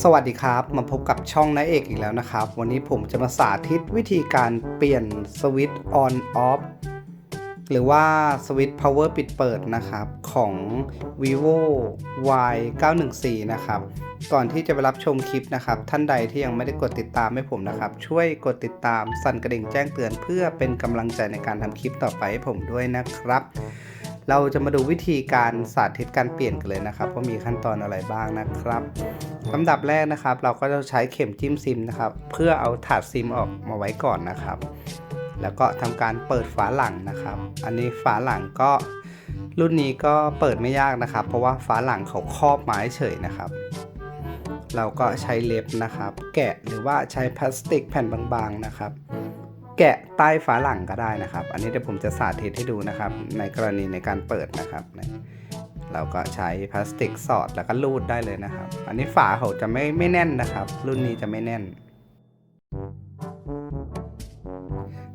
สวัสดีครับ มาพบกับช่องนาเอกอีกแล้วนะครับ วันนี้ผมจะมาสาธิตวิธีการเปลี่ยนสวิตช์ on off หรือว่าสวิตช์ power ปิดเปิดนะครับ ของ vivo y 914นะครับ ก่อนที่จะไปรับชมคลิปนะครับ ท่านใดที่ยังไม่ได้กดติดตามให้ผมนะครับ ช่วยกดติดตามสั่นกระดิ่งแจ้งเตือน เพื่อเป็นกำลังใจในการทำคลิปต่อไปให้ผมด้วยนะครับ เราจะมาดูวิธีการสาธิตการเปลี่ยนกันเลยนะครับว่ามีขั้นตอนอะไรบ้างนะครับลำดับแรกนะครับ เราก็จะใช้เข็มจิ้มซิมนะครับ เพื่อเอาถาดซิมออกมาไว้ก่อนนะครับ แล้วก็ทำการเปิดฝาหลังนะครับ อันนี้ฝาหลังก็รุ่นนี้ก็เปิดไม่ยากนะครับ เพราะว่าฝาหลังเขาครอบไม้เฉยนะครับ เราก็ใช้เล็บนะครับ แกะหรือว่าใช้พลาสติกแผ่นบางๆนะครับ แกะใต้ฝาหลังก็ได้นะครับ อันนี้เดี๋ยวผมจะสาธิตให้ดูนะครับ ในกรณีในการเปิดนะครับเราก็ใช้พลาสติกสอดแล้วก็ลูดได้เลยนะครับ อันนี้ฝาเขาจะไม่ไม่แน่นนะครับ รุ่นนี้จะไม่แน่น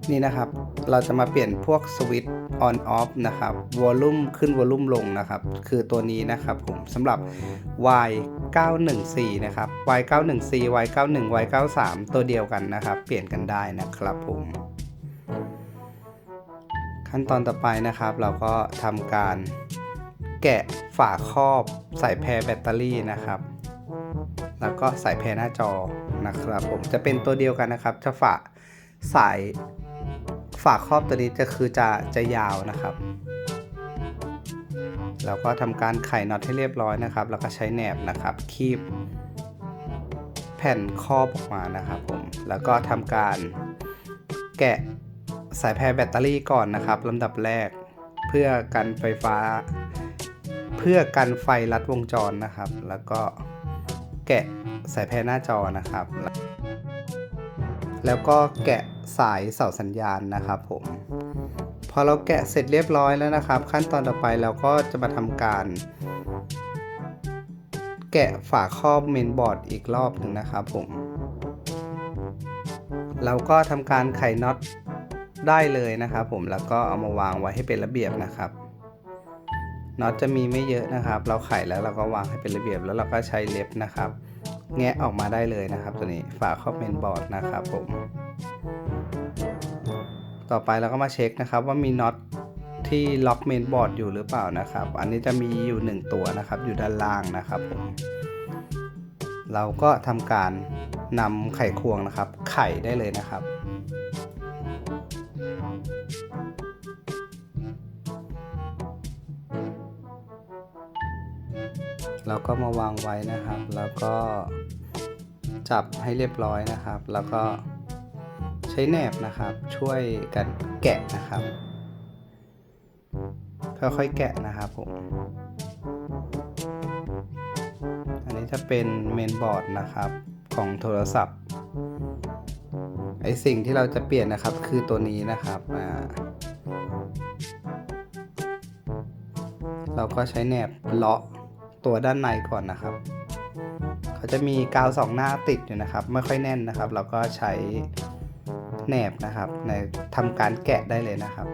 นี่นะครับ เราจะมาเปลี่ยนพวกสวิตช์ on off นะครับวอลลุ่มขึ้นวอลลุ่มลงนะครับ คือตัวนี้นะครับผมสำหรับ y 914นะครับ y 914 y 91 y 93ตัวเดียวกันนะครับ เปลี่ยนกันได้นะครับผม ขั้นตอนต่อไปนะครับ เราก็ทำการแกะฝาครอบใส่แพรแบตเตอรี่นะครับแล้วก็ใส่แพรหน้าจอนะครับผมจะเป็นตัวเดียวกันนะครับจะฝาสาย ฝาครอบตัวนี้จะคือจะจะยาวนะครับ แล้วก็ทำการไขน็อตให้เรียบร้อยนะครับ แล้วก็ใช้แหนบนะครับ คีบ แผ่นครอบออกมานะครับผม แล้วก็ทำการแกะสายแพรแบตเตอรี่ก่อนนะครับลำดับแรกเพื่อกันไฟฟ้า เพื่อกันไฟลัดวงจรนะครับ แล้วก็แกะสายแพรหน้าจอนะครับ แล้วก็แกะ สายเสาสัญญาณนะครับผมพอเราแกะเสร็จเรียบร้อยแล้วนะครับ ขั้นตอนต่อไปเราก็จะมาทำการ แกะฝาครอบเมนบอร์ดอีกรอบหนึ่งนะครับผมเราก็ทำการไขน็อตได้เลยนะครับผมแล้วก็เอามาวางไว้ให้เป็นระเบียบนะครับน็อตจะมีไม่เยอะนะครับ เราไขแล้วเราก็วางให้เป็นระเบียบ แล้วเราก็ใช้เล็บนะครับ แงะออกมาได้เลยนะครับ ตัวนี้ฝาครอบเมนบอร์ดนะครับผม ต่อไปเราก็มาเช็คนะครับว่ามีน็อตที่ล็อกเมนบอร์ดอยู่หรือเปล่านะครับ อันนี้จะมีอยู่ 1 ตัวนะครับ อยู่ด้านล่างนะครับผมเราก็ทำการนำไขควงนะครับ ไขได้เลยนะครับ เราก็มาวางไว้นะครับ แล้วก็จับให้เรียบร้อยนะครับ แล้วก็ ช้แหนบนะครับ ช่วยกันแกะนะครับ ค่อยๆแกะนะครับผม อันนี้จะเป็นเมนบอร์ดนะครับของโทรศัพท์ไอสิ่งที่เราจะเปลี่ยนนะครับคือตัวนี้นะครับอ่าเราก็ใช้แหนบเลาะตัวด้านในก่อนนะครับ เขาจะมีกาวสองหน้าติดอยู่นะครับ ไม่ค่อยแน่นนะครับ เราก็ใช้ แหนบนะครับในทำการแกะได้เลยนะครับ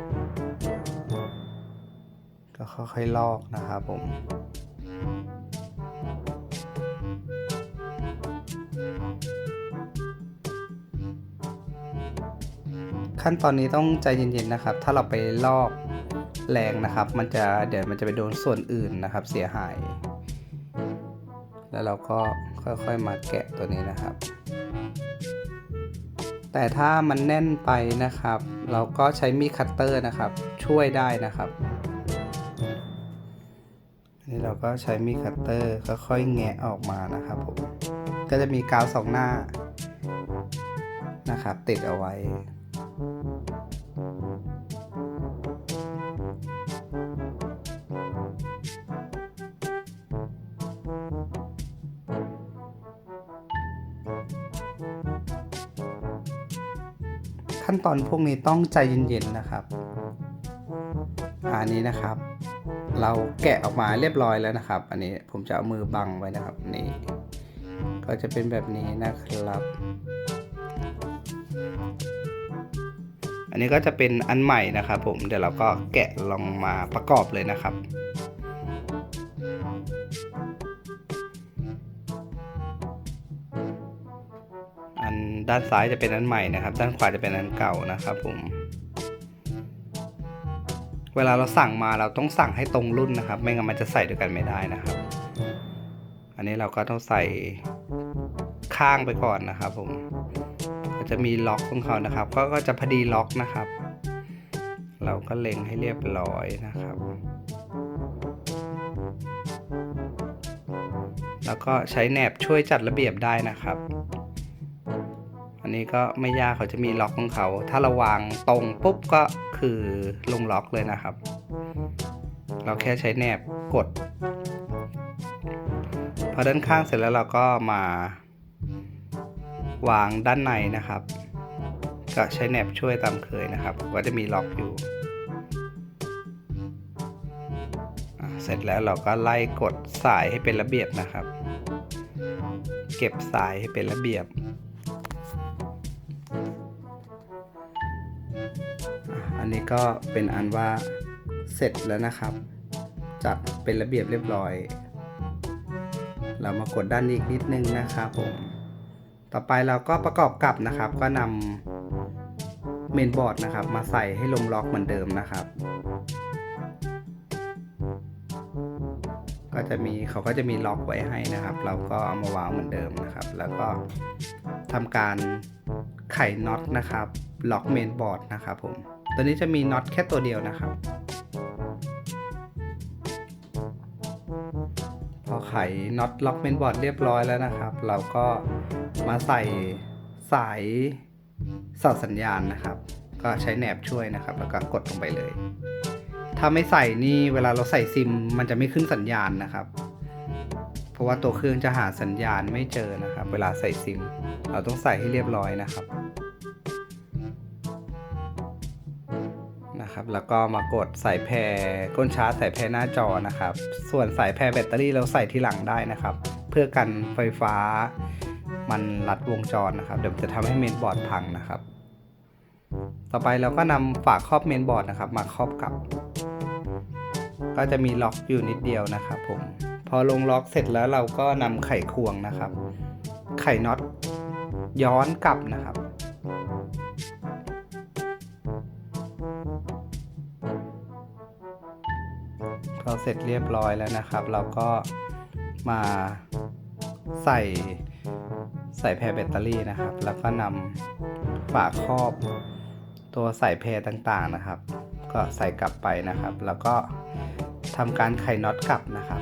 ก็ค่อยๆลอกนะครับผมขั้นตอนนี้ต้องใจเย็นๆนะครับ ถ้าเราไปลอกแรงนะครับ มันจะเดี๋ยวมันจะไปโดนส่วนอื่นนะครับ เสียหาย แล้วเราก็ค่อยๆมาแกะตัวนี้นะครับ แต่ถ้ามันแน่นไปนะครับ เราก็ใช้มีดคัตเตอร์นะครับ ช่วยได้นะครับนี่เราก็ใช้มีดคัตเตอร์ค่อยๆแงะออกมานะครับผมก็จะมีกาวสองหน้านะครับ ติดเอาไว้ ขั้นตอนพวกนี้ต้องใจเย็นๆนะครับอันนี้นะครับ เราแกะออกมาเรียบร้อยแล้วนะครับ อันนี้ผมจะเอามือบังไว้นะครับนี่ก็จะเป็นแบบนี้นะครับ อันนี้ก็จะเป็นอันใหม่นะครับ ผมเดี๋ยวเราก็แกะลองมาประกอบเลยนะครับ ด้านซ้ายจะเป็นอันใหม่นะครับ ด้านขวาจะเป็นอันเก่านะครับผม เวลาเราสั่งมาเราต้องสั่งให้ตรงรุ่นนะครับ ไม่งั้นมันจะใส่ด้วยกันไม่ได้นะครับ อันนี้เราก็ต้องใส่ข้างไปก่อนนะครับ ผมก็จะมีล็อกของเขานะครับ ก็ก็จะพอดีล็อกนะครับ เราก็เล็งให้เรียบร้อยนะครับแล้วก็ใช้แหนบช่วยจัดระเบียบได้นะครับ นี้ก็ไม่ยากเขาจะมีล็อกของเขา ถ้าเราวางตรงปุ๊บก็คือลงล็อกเลยนะครับ เราแค่ใช้แหนบกด พอด้านข้างเสร็จแล้วเราก็มาวางด้านในนะครับ ก็ใช้แหนบช่วยตามเคยนะครับก็จะมีล็อกอยู่ เสร็จแล้วเราก็ไล่กดสายให้เป็นระเบียบนะครับ เก็บสายให้เป็นระเบียบ นี้ก็เป็นอันว่าเสร็จแล้วนะครับ จัดเป็นระเบียบเรียบร้อย เรามากดด้านนี้อีกนิดนึงนะครับผมต่อไปเราก็ประกอบกับนะครับ ก็นำเมนบอร์ดนะครับ มาใส่ให้ลงล็อกเหมือนเดิมนะครับ ก็จะมีเขาก็จะมีล็อกไว้ให้นะครับ เราก็เอามาวางเหมือนเดิมนะครับ แล้วก็ทำการไขน็อตนะครับ ล็อกเมนบอร์ดนะครับผม ตัวนี้จะมีน็อตแค่ตัวเดียวนะครับ พอไขน็อตล็อกเมนบอร์ดเรียบร้อยแล้วนะครับ เราก็มาใส่สายสอดสัญญาณนะครับ ก็ใช้แหนบช่วยนะครับ แล้วก็กดลงไปเลย ถ้าไม่ใส่นี่เวลาเราใส่ซิม มันจะไม่ขึ้นสัญญาณนะครับ เพราะว่าตัวเครื่องจะหาสัญญาณไม่เจอนะครับ เวลาใส่ซิม เราต้องใส่ให้เรียบร้อยนะครับ นะครับ แล้วก็มากดใส่แพรก้นชาร์จใส่แพรหน้าจอนะครับ ส่วนสายแพรแบตเตอรี่เราใส่ที่หลังได้นะครับ เพื่อกันไฟฟ้ามันลัดวงจรนะครับ เดี๋ยวจะทำให้เมนบอร์ดพังนะครับ ต่อไปเราก็นำฝาครอบเมนบอร์ดนะครับ มาครอบกับ ก็จะมีล็อกอยู่นิดเดียวนะครับผม พอลงล็อกเสร็จแล้วเราก็นำไขควงนะครับ ไขน็อตย้อนกลับนะครับ พอเสร็จเรียบร้อยแล้วนะครับ เราก็มาใส่ใส่แพรแบตเตอรี่นะครับ แล้วก็นำฝาครอบตัวใส่แพรต่างๆนะครับ ก็ใส่กลับไปนะครับ แล้วก็ทำการไขน็อตกลับนะครับ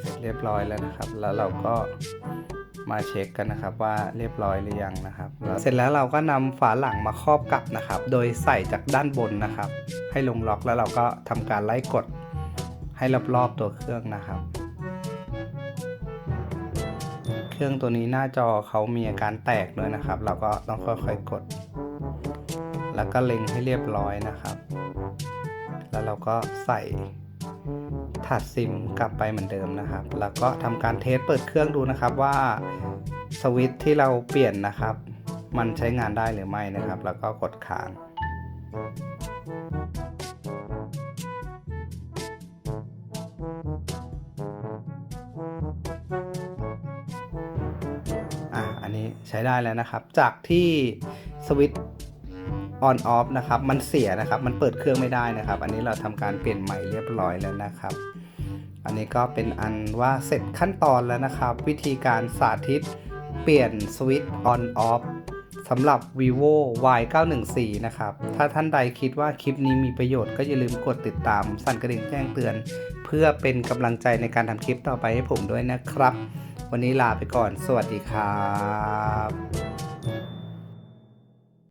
เสร็จเรียบร้อยแล้วนะครับ แล้วเราก็ มาเช็คกันนะครับว่าเรียบร้อยหรือยังนะครับ เสร็จแล้วเราก็นำฝาหลังมาครอบกลับนะครับ โดยใส่จากด้านบนนะครับ ให้ลงล็อกแล้วเราก็ทำการไล่กดให้รอบๆตัวเครื่องนะครับ เครื่องตัวนี้หน้าจอเขามีอาการแตกด้วยนะครับ เราก็ต้องค่อยๆกด แล้วก็เล็งให้เรียบร้อยนะครับ แล้วเราก็ใส่ ถาดซิมกลับไปเหมือนเดิมนะครับ แล้วก็ทำการเทสเปิดเครื่องดูนะครับว่าสวิตช์ที่เราเปลี่ยนนะครับ มันใช้งานได้หรือไม่นะครับ แล้วก็กดค้างอะอันนี้ใช้ได้แล้วนะครับ จากที่สวิตช์ on off นะครับ มันเสียนะครับ มันเปิดเครื่องไม่ได้นะครับ อันนี้เราทำการเปลี่ยนใหม่เรียบร้อยแล้วนะครับ อันนี้ก็เป็นอันว่าเสร็จขั้นตอนแล้วนะครับ วิธีการสาธิตเปลี่ยนสวิตช์ on off สำหรับ vivo y 9 1 4นะครับ ถ้าท่านใดคิดว่าคลิปนี้มีประโยชน์ก็อย่าลืมกดติดตาม สั่นกระดิ่งแจ้งเตือน เพื่อเป็นกำลังใจในการทำคลิปต่อไปให้ผมด้วยนะครับ วันนี้ลาไปก่อน สวัสดีครับ